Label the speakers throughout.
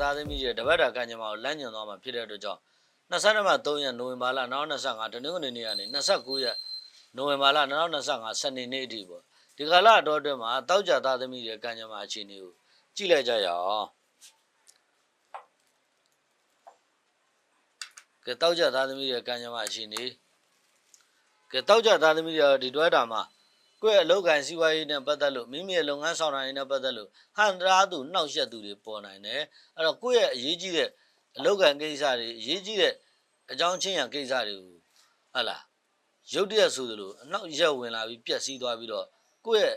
Speaker 1: သားသမီးရဲ့တပတ်တာကံကြမ္မာကိုလမ်းညွှန်သွားမှာဖြစ်တဲ့အတွက်ကြောင့်22မှ3ရက်နိုဝင်ဘာလ2025တနင်္ဂနွေနေ့ကနေ29ရက်နိုဝင်ဘာလ2025စနေနေ့အထိပေါ့ဒီကာလအတော်အတွင်းမှာတောက်ကြသားသမီးရဲ့ကံကြမ္မာအခြေအနေကိုကြည့်လိုက်ကြရအောင်ကဲတောက်ကြသားသမီးရဲ့ကံကြမ္မာအခြေအနေကဲတောက်ကြသားသမီးရဲ့ဒီတွဲတာမှာ ကိုယ့်ရဲ့အလုပ်ကိုင်စီးပွားရေးနဲ့ပတ်သက်လို့မိမိရဲ့လုပ်ငန်းဆောင်တာရေးနဲ့ပတ်သက်လို့ဟန်တားသူနှောက်ယှက်သူတွေပေါ်နိုင်တယ်အဲ့တော့ကိုယ့်ရဲ့အရေးကြီးတဲ့အလုပ်ကိုင်ကိစ္စတွေအရေးကြီးတဲ့အကြောင်းချင်းရန်ကိစ္စတွေကိုဟဟလားရုတ်တရက်ဆိုသလိုအနောက်ရက်ဝင်လာပြီးပြက်စီးသွားပြီးတော့ကိုယ့်ရဲ့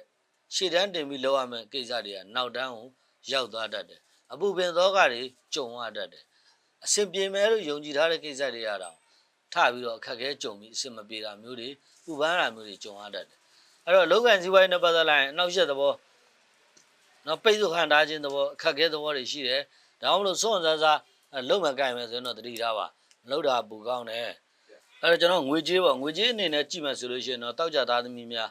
Speaker 1: ရှေ့တန်းတင်ပြီးလောက်ရမယ့်ကိစ္စတွေကနောက်တန်းကိုရောက်သွားတတ်တယ်အပူပင်သောကတွေကြုံရတတ်တယ်အဆင်ပြေမယ်လို့ယုံကြည်ထားတဲ့ကိစ္စတွေရတော့ထပြီးတော့အခက်အခဲကြုံပြီးအဆင်မပြေတာမျိုးတွေပူပန်းတာမျိုးတွေကြုံရတတ်တယ် အဲ့တော့လောကန်စည်းဝိုင်းနဲ့ပတ်သက်လိုက်ရင်အနောက်ရက်သဘောနော်ပိတ်ဆို့ခံထားခြင်းသဘောအခက်အခဲသဘောတွေရှိတယ်ဒါမှမဟုတ်စွန့်စားစားအဲ့လုံးမကိုင်မယ်ဆိုရင်တော့တတိထားပါမလုပ်တာပူကောင်းတယ်အဲ့တော့ကျွန်တော်ငွေကြေးပေါ့ငွေကြေးအနေနဲ့ကြည့်မယ်ဆိုလို့ရှိရင်တော့တောက်ကြသားသမီးများ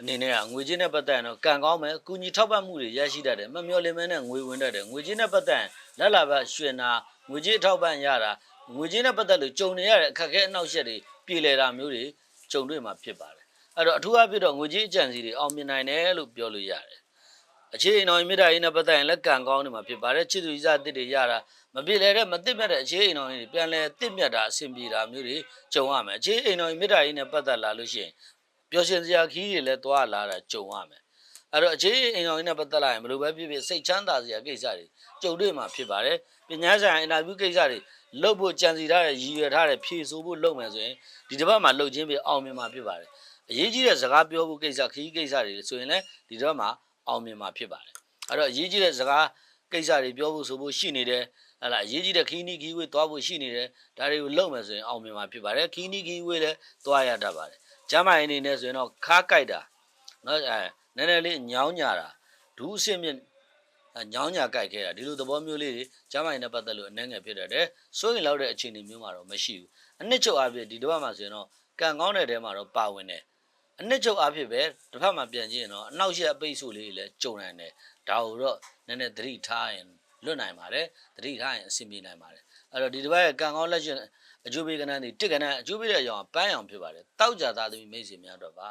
Speaker 1: အနေနဲ့ကငွေကြေးနဲ့ပတ်သက်ရင်တော့ကံကောင်းမယ်ကုညီထောက်ပံ့မှုတွေရရှိတတ်တယ်မမျော်လင့်မဲနဲ့ငွေဝင်တတ်တယ်ငွေကြေးနဲ့ပတ်သက်ရင်လက်လာဘတ်ရွှင်တာငွေကြေးအထောက်ပံ့ရတာငွေကြေးနဲ့ပတ်သက်လို့ကြုံနေရတဲ့အခက်အခဲအနှောက်အယှက်တွေပြည်လည်တာမျိုးတွေကြုံတွေ့မှာဖြစ်ပါတယ် အဲ့တော့အထူးအဖြစ်တော့ငွေကြေးအကြံစီတွေအောင်မြင်နိုင်တယ်လို့ပြောလို့ရတယ်အခြေအနေတော်မြင့်တာရေးနဲ့ပတ်သက်ရင်လက်ကံကောင်းနေမှာဖြစ်ပါတယ်ချစ်သူကြီးစားတစ်တွေရတာမပြည့်လဲတဲ့မတစ်မြတ်တဲ့အခြေအနေတော်ကြီးတွေပြန်လဲတစ်မြတ်တာအဆင်ပြေတာမျိုးတွေကြုံရမယ်အခြေအနေတော်မြင့်တာရေးနဲ့ပတ်သက်လာလို့ရှိရင်ပျော်ရွှင်စရာခီးတွေလည်းသွားလာတာကြုံရမယ် အဲ့တော့အခြေအိမ်တော်ကြီးနဲ့ပတ်သက်လာရင်ဘယ်လိုပဲဖြစ်ဖြစ်စိတ်ချမ်းသာစရာကိစ္စတွေကြုံတွေ့မှာဖြစ်ပါတယ်ပညာဆိုင်အင်တာဗျူးကိစ္စတွေလုပ်ဖို့ကြံစီထားတဲ့ရည်ရွယ်ထားတဲ့ဖြည့်ဆို့ဖို့လုပ်မယ်ဆိုရင်ဒီတစ်ပတ်မှာလုပ်ချင်းပြီးအောင်မြင်မှာဖြစ်ပါတယ်အရေးကြီးတဲ့စကားပြောဖို့ကိစ္စခီးကိစ္စတွေဆိုရင်လည်းဒီတစ်ပတ်မှာအောင်မြင်မှာဖြစ်ပါတယ်အဲ့တော့အရေးကြီးတဲ့စကားကိစ္စတွေပြောဖို့ဆိုဖို့ရှိနေတယ်ဟလာအရေးကြီးတဲ့ခီးနီးခီးဝေးသွားဖို့ရှိနေတယ်ဒါတွေကိုလုပ်မယ်ဆိုရင်အောင်မြင်မှာဖြစ်ပါတယ်ခီးနီးခီးဝေးလည်းသွားရတတ်ပါတယ်ကျမ်းမာရေးအနေနဲ့ဆိုရင်တော့ခါးကြိုက်တာနော်အဲ နည်းနည်းလေးညောင်းညာတာဒူးအစစ်မြင့်အဲညောင်းညာကြိုက်ခဲ့တာဒီလိုသဘောမျိုးလေးတွေကျမ်းမာရေးနဲ့ပတ်သက်လို့အနေငယ်ဖြစ်တတ်တယ်စိုးရင်လောက်တဲ့အခြေအနေမျိုးမှာတော့မရှိဘူးအနှစ်ချုပ်အဖြစ်ဒီတစ်ပတ်မှာဆိုရင်တော့ကံကောင်းတဲ့တဲမှာတော့ပါဝင်တယ်အနှစ်ချုပ်အဖြစ်ပဲတစ်ဖက်မှာပြန်ကြည့်ရင်တော့အနောက်ရှက်အပိတ်ဆို့လေးတွေလည်းကြုံနိုင်တယ်ဒါကိုတော့နည်းနည်းသတိထားရင်လွတ်နိုင်ပါတယ်သတိထားရင်အဆင်ပြေနိုင်ပါတယ်အဲ့တော့ဒီတစ်ပတ်ရဲ့ကံကောင်းလက်ရှင်အကျိုးပေးကဏ္ဍတွေတစ်ကဏ္ဍအကျိုးပေးတဲ့အကြောင်းကပန်းအောင်ဖြစ်ပါတယ်တောက်ကြသားသမီးမိတ်ဆွေများတော့ပါ